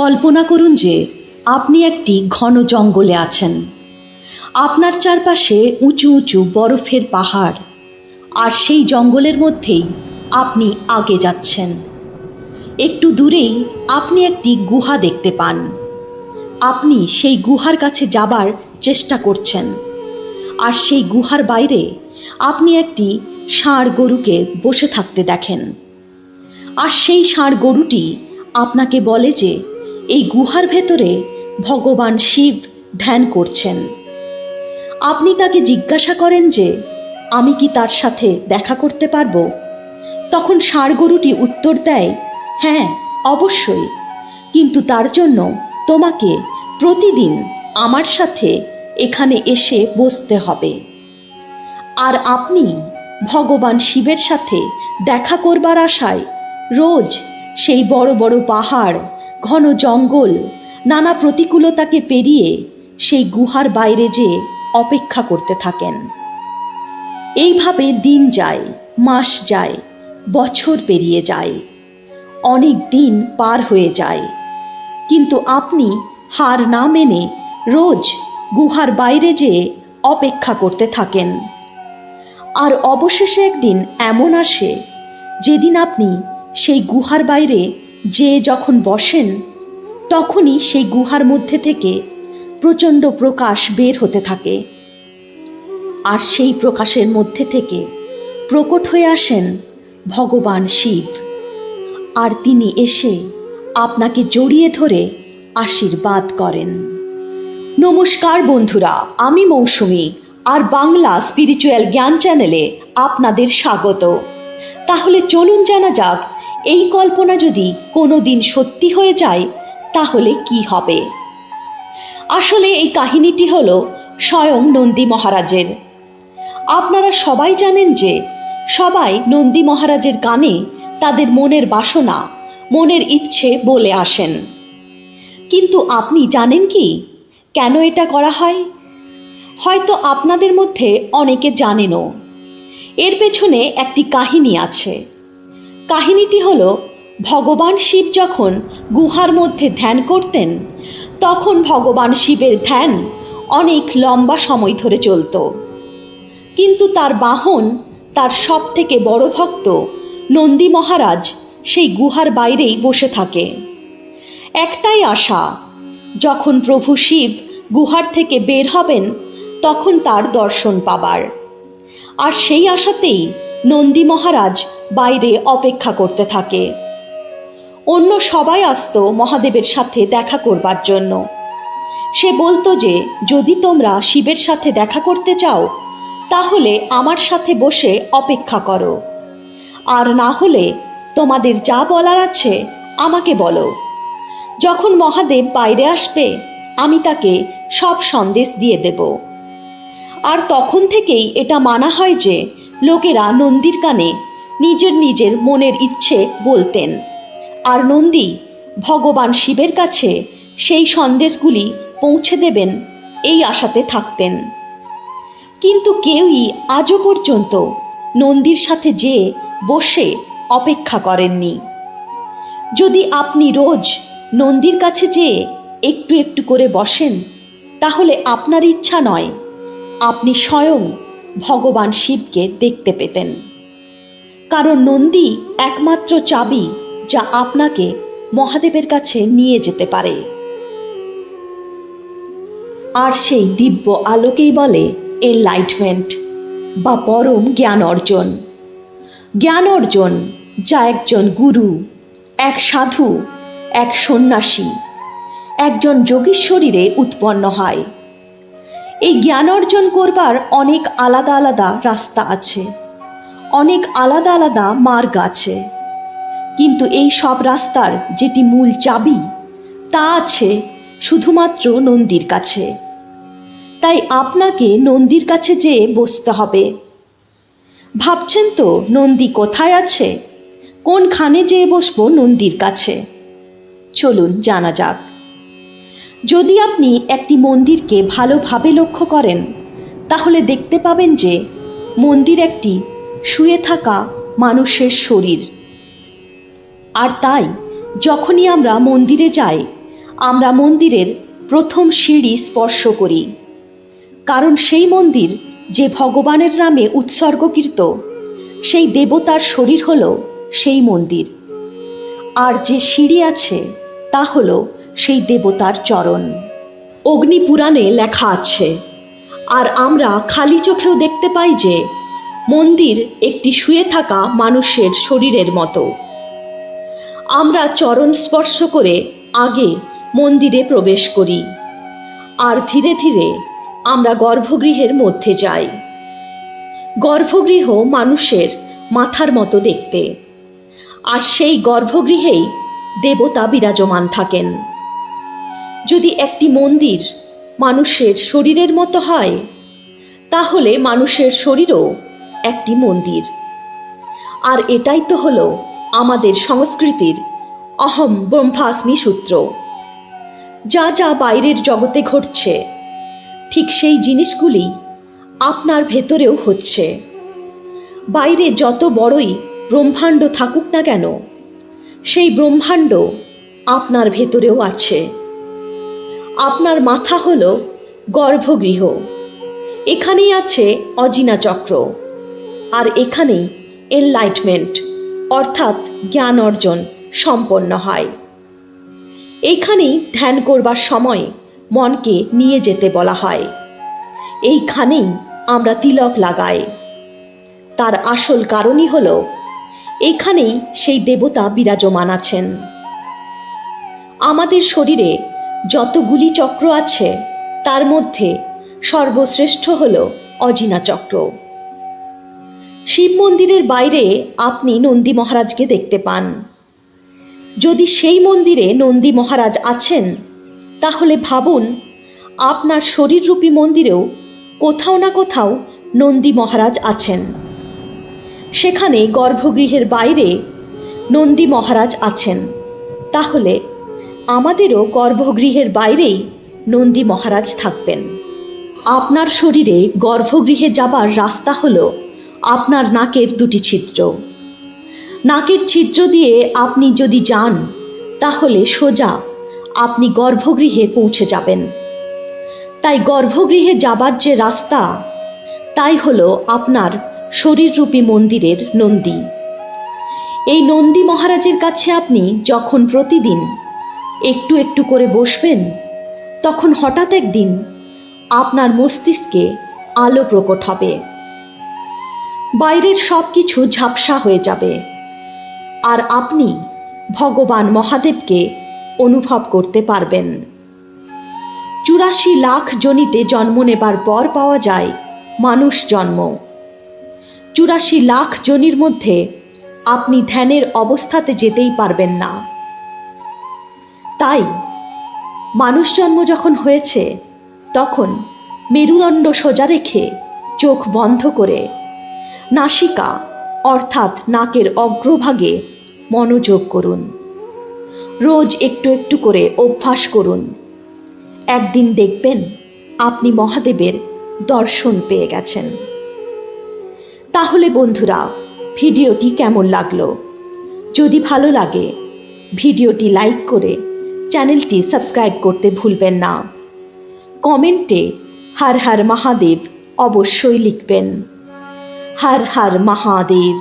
কল্পনা করুন যে আপনি একটি ঘন জঙ্গলে আছেন। আপনার চারপাশে উঁচু উঁচু বরফের পাহাড়, আর সেই জঙ্গলের মধ্যেই আপনি আগে যাচ্ছেন। একটু দূরেই আপনি একটি গুহা দেখতে পান। আপনি সেই গুহার কাছে যাবার চেষ্টা করছেন, আর সেই গুহার বাইরে আপনি একটি ষাঁড় গরুকে বসে থাকতে দেখেন। আর সেই ষাঁড় গরুটি আপনাকে বলে যে এই গুহার ভেতরে ভগবান শিব ধ্যান করছেন। আপনি তাকে জিজ্ঞাসা করেন যে, আমি কি তার সাথে দেখা করতে পারব? তখন ষাঁড় গরুটি উত্তর দেয় হ্যাঁ অবশ্যই। কিন্তু তার জন্য তোমাকে প্রতিদিন আমার সাথে এখানে এসে বসতে হবে। আর আপনি ভগবান শিবের সাথে দেখা করবার আশায় রোজ সেই বড় বড় পাহাড় ঘন জঙ্গল, নানা প্রতিকূলতাকে পেরিয়ে সেই গুহার বাইরে যেয়ে অপেক্ষা করতে থাকেন। এইভাবে দিন যায়, মাস যায়, বছর পেরিয়ে যায়, অনেক দিন পার হয়ে যায়। কিন্তু আপনি হার না মেনে রোজ গুহার বাইরে যেয়ে অপেক্ষা করতে থাকেন। আর অবশেষে একদিন এমন আসে, যেদিন আপনি সেই গুহার বাইরে যে যখন বসেন, তখনই সেই গুহার মধ্যে থেকে প্রচণ্ড প্রকাশ বের হতে থাকে। আর সেই প্রকাশের মধ্যে থেকে প্রকট হয়ে আসেন ভগবান শিব। আর তিনি এসে আপনাকে জড়িয়ে ধরে আশীর্বাদ করেন। নমস্কার বন্ধুরা, আমি মৌসুমি, আর বাংলা স্পিরিচুয়াল জ্ঞান চ্যানেলে আপনাদের স্বাগত। তাহলে চলুন জানা যাক এই কল্পনা যদি কোনো দিন সত্যি হয়ে যায়, তাহলে কি হবে? আসলে এই কাহিনীটি হল স্বয়ং নন্দী মহারাজের। আপনারা সবাই জানেন যে সবাই নন্দী মহারাজের গানে তাদের মনের বাসনা, মনের ইচ্ছে বলে আসেন। কিন্তু আপনি জানেন কি? কেন এটা করা হয়? হয়তো আপনাদের মধ্যে অনেকে জানেনও। এর পেছনে একটি কাহিনী আছে। কাহিনীটি হল, ভগবান শিব যখন গুহার মধ্যে ধ্যান করতেন, তখন ভগবান শিবের ধ্যান অনেক লম্বা সময় ধরে চলত। কিন্তু তার বাহন, তার সব থেকে বড় ভক্ত নন্দী মহারাজ সেই গুহার বাইরেই বসে থাকে। একটাই আশা, যখন প্রভু শিব গুহার থেকে বের হবেন, তখন তার দর্শন পাবার। আর সেই আশাতেই নন্দী মহারাজ বাইরে অপেক্ষা করতে থাকে। অন্য সবাই আসতো মহাদেবের সাথে দেখা করবার জন্য। সে বলতো যে, যদি তোমরা শিবের সাথে দেখা করতে চাও, তাহলে আমার সাথে বসে অপেক্ষা করো। আর না হলে তোমাদের যা বলার আছে, আমাকে বলো। যখন মহাদেব বাইরে আসবে, আমি তাকে সব সন্দেশ দিয়ে দেব। আর তখন থেকেই এটা মানা হয় যে, লোকেরা নন্দীর কানে নিজের নিজের মনের ইচ্ছে বলতেন। আর নন্দী ভগবান শিবের কাছে সেই সন্দেশগুলি পৌঁছে দেবেন, এই আশাতে থাকতেন। কিন্তু কেউই আজও পর্যন্ত নন্দীর সাথে যেয়ে বসে অপেক্ষা করেননি। যদি আপনি রোজ নন্দীর কাছে যেয়ে একটু একটু করে বসেন, তাহলে আপনার ইচ্ছা নয়, আপনি স্বয়ং ভগবান শিবকে দেখতে পেতেন। কারণ নন্দী একমাত্র চাবি যা আপনাকে মহাদেবের কাছে নিয়ে যেতে পারে। আর সেই দিব্য আলোকেই বলে এনলাইটমেন্ট বা পরম জ্ঞান অর্জন। জ্ঞান অর্জন যা একজন গুরু, এক সাধু, এক সন্ন্যাসী, একজন যোগীর শরীরে উৎপন্ন হয়। এই জ্ঞান অর্জন করবার অনেক আলাদা আলাদা রাস্তা আছে। অনেক আলাদা আলাদা মার্গ আছে। কিন্তু এই সব রাস্তার যেটি মূল চাবি, তা আছে শুধুমাত্র নন্দীর কাছে। তাই আপনাকে নন্দীর কাছে যেয়ে বসতে হবে। ভাবছেন তো নন্দী কোথায় আছে? কোনখানে যেয়ে বসবো নন্দীর কাছে? চলুন জানা যাক। যদি আপনি একটি মন্দিরকে ভালোভাবে লক্ষ্য করেন, তাহলে দেখতে পাবেন যে মন্দির একটি শুয়ে থাকা মানুষের শরীর। আর তাই, যখনই আমরা মন্দিরে যাই, আমরা মন্দিরের প্রথম সিঁড়ি স্পর্শ করি। কারণ সেই মন্দির যে ভগবানের নামে উৎসর্গকৃত, সেই দেবতার শরীর হল সেই মন্দির। আর যে সিঁড়ি আছে, তা হল সেই দেবতার চরণ। অগ্নিপুরাণে লেখা আছে, আর আমরা খালি চোখেও দেখতে পাই যে মন্দির একটি শুয়ে থাকা মানুষের শরীরের মতো। আমরা চরণ স্পর্শ করে আগে মন্দিরে প্রবেশ করি। আর ধীরে ধীরে আমরা গর্ভগৃহের মধ্যে যাই। গর্ভগৃহ মানুষের মাথার মতো দেখতে। আর সেই গর্ভগৃহেই দেবতা বিরাজমান থাকেন। যদি একটি মন্দির মানুষের শরীরের মতো হয়, তাহলে মানুষের শরীরও একটি মন্দির। আর এটাই তো হলো আমাদের সংস্কৃতির অহম ব্রহ্মাস্মি সূত্র। যা যা বাইরের জগতে ঘটছে, ঠিক সেই জিনিসগুলি আপনার ভেতরেও হচ্ছে। বাইরে যত বড়ই ব্রহ্মাণ্ড থাকুক না কেন, সেই ব্রহ্মাণ্ড আপনার ভেতরেও আছে। আপনার মাথা হল গর্ভগৃহ। এখানেই আছে অজিনা চক্র। আর এখানেই এনলাইটমেন্ট অর্থাৎ জ্ঞান অর্জন, সম্পন্ন হয়। এইখানেই ধ্যান করবার সময় মনকে নিয়ে যেতে বলা হয়। এইখানেই আমরা তিলক লাগাই। তার আসল কারণই হল, এইখানেই সেই দেবতা বিরাজমান আছেন। আমাদের শরীরে যতগুলি চক্র আছে, তার মধ্যে সর্বশ্রেষ্ঠ হল অজিনা চক্র। শিব মন্দিরের বাইরে আপনি নন্দী মহারাজকে দেখতে পান। যদি সেই মন্দিরে নন্দী মহারাজ আছেন, তাহলে ভাবুন, আপনার শরীররূপী মন্দিরেও কোথাও না কোথাও নন্দী মহারাজ আছেন। সেখানে গর্ভগৃহের বাইরে নন্দী মহারাজ আছেন। তাহলে আমাদেরও গর্ভগৃহের বাইরেই নন্দী মহারাজ থাকবেন। আপনার শরীরে গর্ভগৃহে যাবার রাস্তা হলো আপনার নাকের দুটি ছিদ্র। নাকের ছিদ্র দিয়ে আপনি যদি যান, তাহলে সোজা আপনি গর্ভগৃহে পৌঁছে যাবেন। তাই গর্ভগৃহে যাবার যে রাস্তা, তাই হলো আপনার শরীররূপী মন্দিরের নন্দী। এই নন্দী মহারাজের কাছে আপনি যখন প্রতিদিন একটু একটু করে বসবেন, তখন হঠাৎ একদিন আপনার মস্তিষ্কে আলো প্রকট হবে। বাইরের সব কিছু ঝাপসা হয়ে যাবে। আর আপনি ভগবান মহাদেবকে অনুভব করতে পারবেন। চুরাশি লাখ জনিতে জন্ম নেবার পর পাওয়া যায় মানুষ জন্ম। চুরাশি লাখ জনির মধ্যে আপনি ধ্যানের অবস্থাতে যেতেই পারবেন না। তাই মানুষ জন্ম যখন হয়েছে, তখন মেরুদণ্ড সোজা রেখে চোখ বন্ধ করে নাসিকা, অর্থাৎ নাকের অগ্রভাগে মনোযোগ করুন। রোজ একটু একটু করে অভ্যাস করুন। একদিন দেখবেন আপনি মহাদেবের দর্শন পেয়ে গেছেন। তাহলে বন্ধুরা, ভিডিওটি কেমন লাগল? যদি ভালো লাগে, ভিডিওটি লাইক করে চ্যানেলটি সাবস্ক্রাইব করতে ভুলবেন না। কমেন্টে হার হার মহাদেব অবশ্যই লিখবেন। হর হর মহাদেব